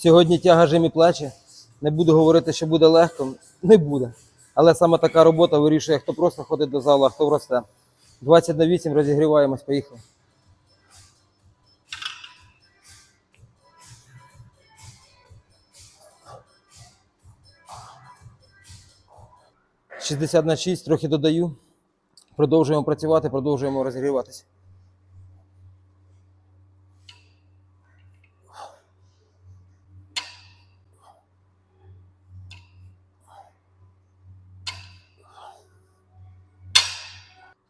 Сьогодні тяга жимі плечі. Не буду говорити, що буде легко. Не буде. Але саме така робота вирішує, хто просто ходить до залу, а хто росте. 20 на 8 розігріваємось, поїхали. Шістдесят на 6, трохи додаю. Продовжуємо працювати, продовжуємо розігріватися.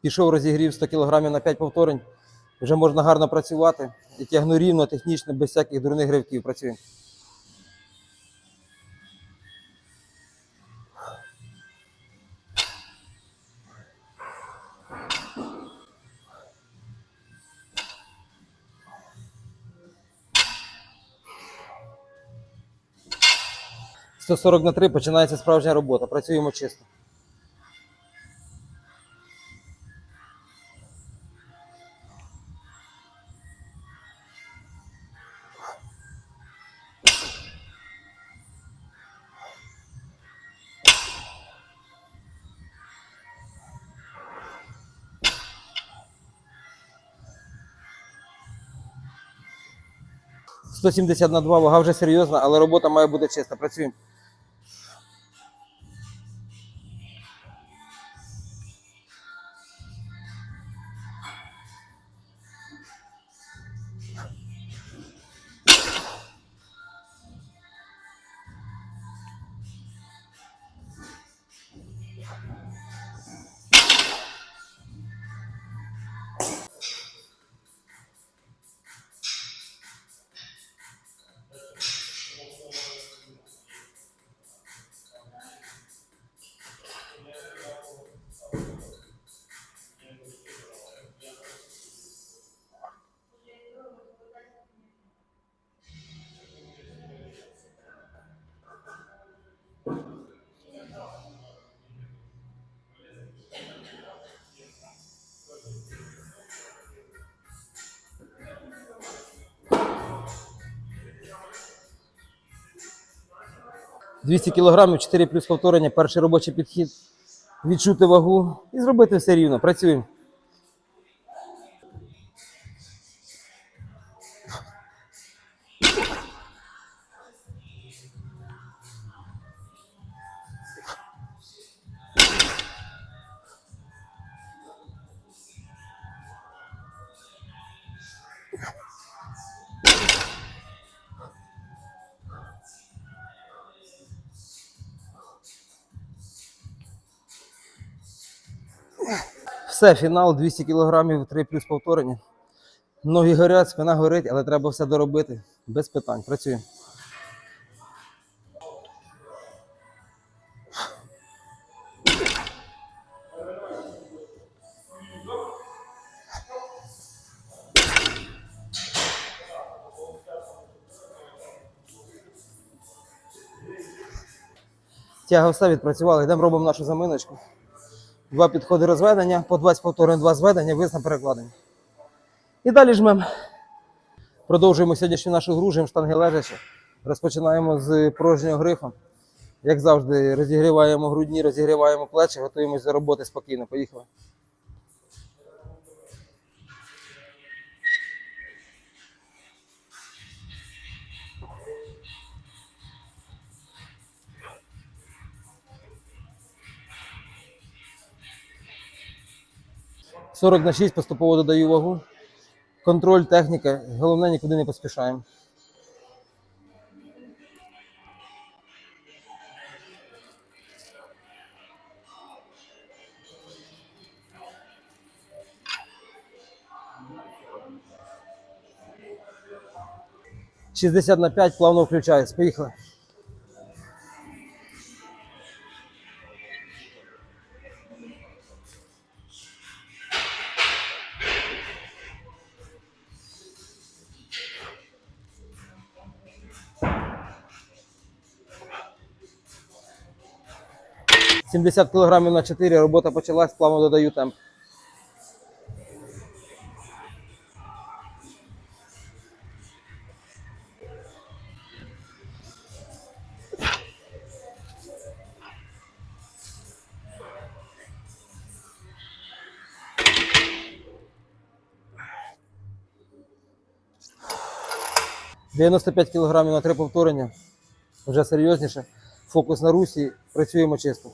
Пішов розігрів 100 кг на 5 повторень. Вже можна гарно працювати. І тягну рівно, технічно, без всяких дурних гривків працюємо. Сто сорок на 3 починається справжня робота. Працюємо чисто. – 170 на 2, вага вже серйозна, але робота має бути чиста. Працюємо. – 200 кг, 4 плюс повторення, перший робочий підхід. Відчути вагу і зробити все рівно. Працюємо. Все, фінал 200 кг, 3 плюс повторення. Ноги горять, спина горить, але треба все доробити. Без питань. Працюємо. Тяга все відпрацювали. Йдемо робимо нашу заминочку. Два підходи розведення, по 20 повторень, два зведення, вис на перекладення. І далі жмемо. Продовжуємо сьогоднішню нашу гру, штанги лежачі. Розпочинаємо з порожнього грифа. Як завжди, розігріваємо грудні, розігріваємо плечі, готуємося до роботи спокійно. Поїхали. – 40 на 6 поступово додаю вагу. Контроль, техніка. Головне, нікуди не поспішаємо. Шістдесят на 5, плавно включаюсь. Поїхали. 70 кілограмів на 4, робота почалась, плавно додаю темп. Дев'яносто п'ять кілограмів на три повторення вже серйозніше. Фокус на русі, працюємо чисто.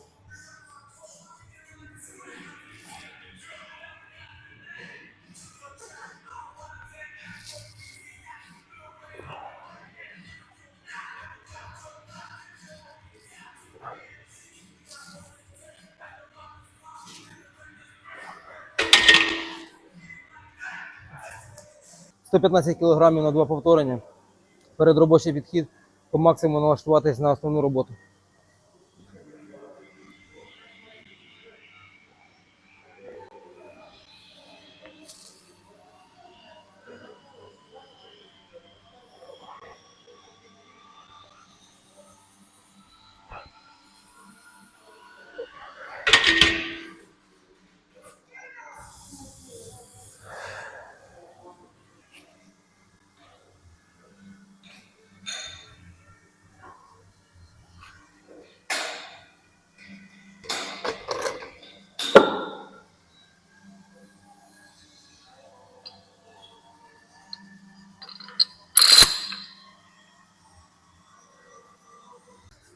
115 кг на два повторення. Перед робочий підхід по максимуму налаштуватись на основну роботу. –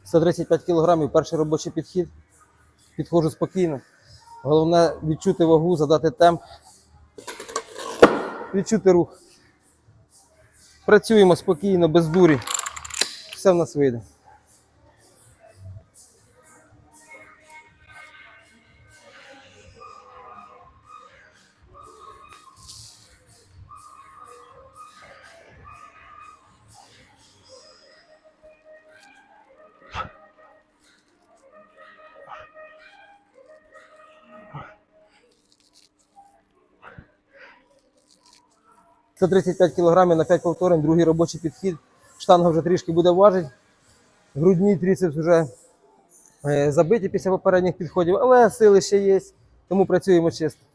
135 кг, перший робочий підхід. Підходжу спокійно. Головне відчути вагу, задати темп, відчути рух. Працюємо спокійно, без дурі. Все в нас вийде. Це 35 кг на 5 повторень, другий робочий підхід. Штанга вже трішки буде важити. Грудні тріцепс вже е, забиті після попередніх підходів, але сили ще є, тому працюємо чисто. –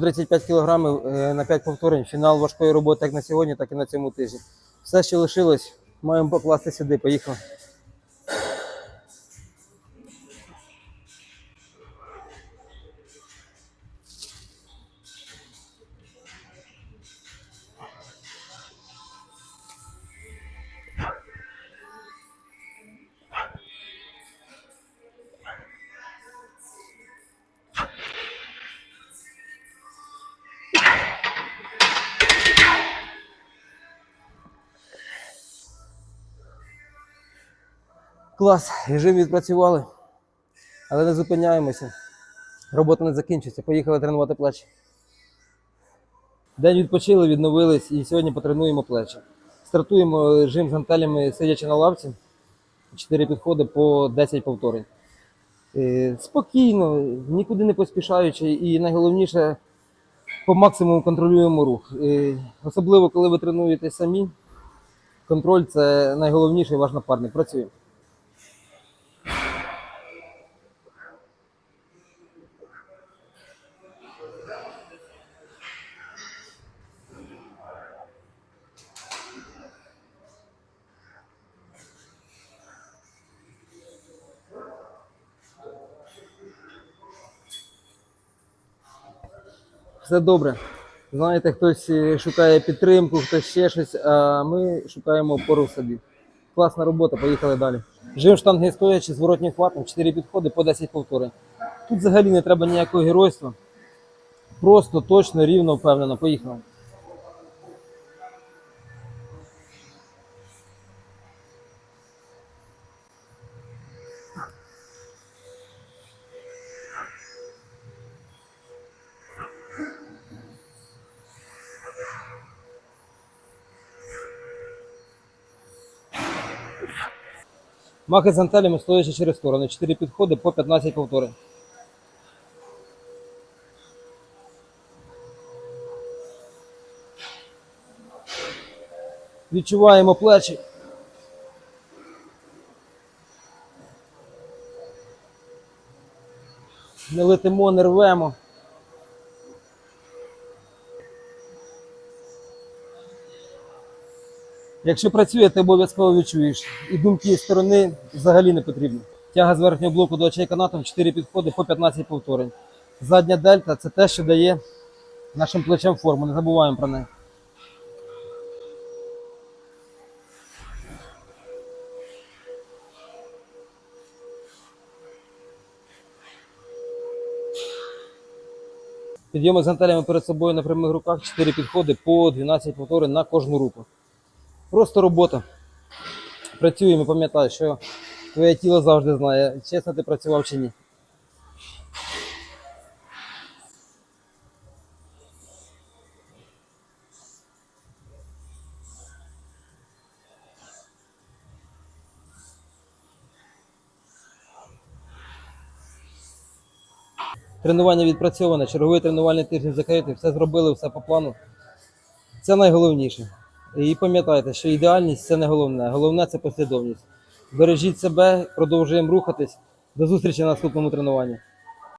135 кг на 5 повторень. Фінал важкої роботи як на сьогодні, так і на цьому тижні. Все, що лишилось, маємо покласти сюди. Поїхали. Клас, режим відпрацювали, але не зупиняємося. Робота не закінчиться. Поїхали тренувати плечі. День відпочили, відновились і сьогодні потренуємо плечі. Стартуємо режим з гантелями, сидячи на лавці. Чотири підходи по 10 повторень. Е, Спокійно, нікуди не поспішаючи, і найголовніше по максимуму контролюємо рух. Е, Особливо, коли ви тренуєте самі, контроль це найголовніший ваш напарник. Працюємо. Все добре. Знаєте, хтось е, шукає підтримку, хтось ще щось, а ми шукаємо опору в собі. Класна робота, поїхали далі. Жив штанги стоячи, зворотні хватом, 4 підходи по 10 повторень. Тут взагалі не треба ніякого геройства. Просто точно, рівно, впевнено. Поїхали. Махи з гантелями стоячи через сторони. 4 підходи по 15 повторень. Відчуваємо плечі. Не летимо, не рвемо. Якщо працює, ти обов'язково відчуєш. І думки сторони взагалі не потрібно. Тяга з верхнього блоку до очей канатом 4 підходи по 15 повторень. Задня дельта це те, що дає нашим плечам форму. Не забуваємо про неї. Підйоми з гантелями перед собою на прямих руках, 4 підходи по 12 повторень на кожну руку. Просто робота. Працюємо, пам'ятай, що твоє тіло завжди знає, чесно ти працював чи ні. Тренування відпрацьоване, черговий тренувальний тиждень закритий, все зробили, все по плану. Це найголовніше. І пам'ятайте, що ідеальність це не головне. Головне це послідовність. Бережіть себе, продовжуємо рухатись. До зустрічі на наступному тренуванні.